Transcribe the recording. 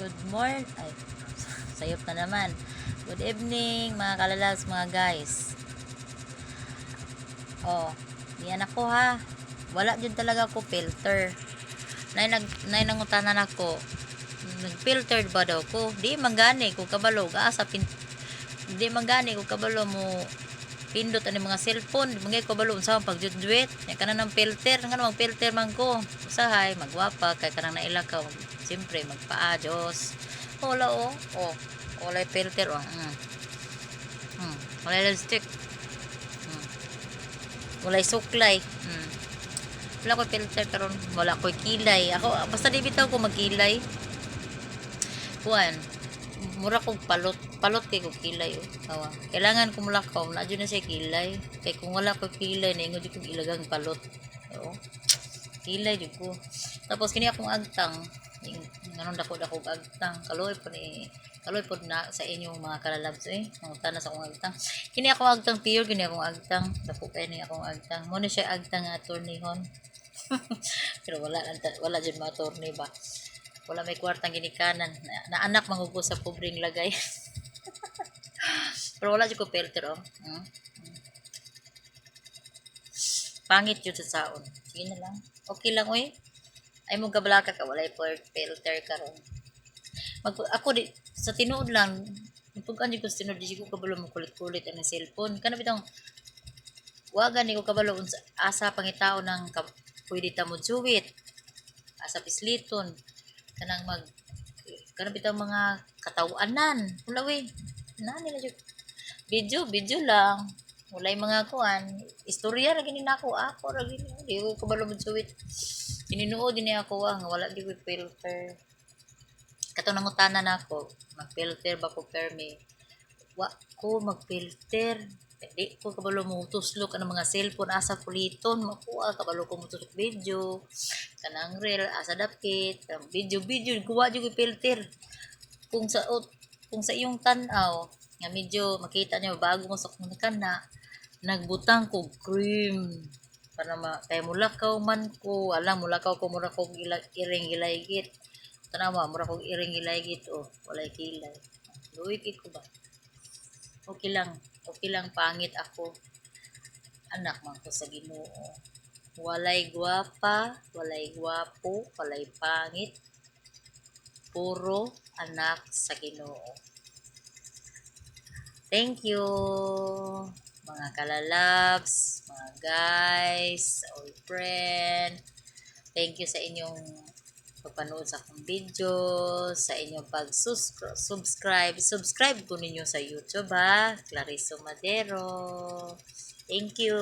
Good morning. Ay, sayop na naman. Good evening, mga kalalas, mga guys. Oh, yan ako ha. Wala dyan talaga ako filter. Nay nag nay nangutanan ako. Nag-filter ba daw ko? Di manggani ko kabalo asa pin Di manggani ko kabalo mo pindot ani mga cellphone, mga kabalo unsa ang pagjudwet. Ya kana ng filter, nga mag filter man ko. Usahay magwapa kay kanang naila ka. Siyempre magpaados. Wala oh. Oh, wala filter oh. Mm. Mm. Wala lipstick. Mm. Wala suklay. Mm. Wala ko filter karon, wala ko kilay. Ako basta di bitaw ko magkilay. Kuan, mura kog palot. Palot kay kog kilay oh. Tawa. Kailangan ko mulakaw na na siya kilay. Kay kung wala ko kilay na ingod kog ilagang palot. Oo. Kilay jud ko. Tapos kini akong agtang, yung nganon dako dako agtang, kaloy po ni kaloy po na sa inyong mga kalalabs eh. Mangutan na sa akong agtang. Kini akong agtang pure, kini akong agtang. Dako kay ni akong agtang. Mo na siya agtang nga attorneyhon. Pero wala wala jud ma attorney ba. Wala may kwartang ginikanan. Na, na anak mangugo sa pobreng lagay. Pero wala ko filter oh. Hmm? Pangit jud sa saon. Sige na lang. Okay lang oy. Ay mo gablaka ka walay for filter karon. Mag ako di sa tinuod lang Pagkan ko sa tinuod di ko kabalo mo kulit-kulit ang cellphone. Kana bitang wagan ni ko kabalo asa pangitao ng ka, pwede ta mo juwit. Asa pisliton kanang mag kanang bitang mga katawanan. Wala we. Na nila jud. Video, video lang. Walay mga kuan. Istorya ra gini nako ako ra gini. Di ko kabalo mo juwit. Ininuod din ako ah, nga wala di ko filter. Kato nangutana na ako, mag-filter ba ko permi? Wa ko mag-filter. Di ko kabalo mo tuslok ang mga cellphone asa kuliton, makuha kabalo ko mo tuslok video. Kanang reel asa dapit, kanang video video jud ko filter. Kung sa kung sa iyong tan-aw nga medyo makita niyo bago mo sa kung kana nagbutang ko cream para ma kay mulakaw man ko alam mulakaw ko mura ko gila, iring gilaygit tanawa mura ko iring gilaygit oh walay kilay luwikit ko ba okay lang okay pangit ako. Anak man ko sa Ginoo. Walay gwapa walay gwapo walay pangit. Puro anak sa Ginoo. Thank you, mga kalalabs, mga guys, old friend. Thank you sa inyong pagpanood sa akong video, sa inyong pag-subscribe. Subscribe ko ninyo sa YouTube ha, Clariso Madero. Thank you.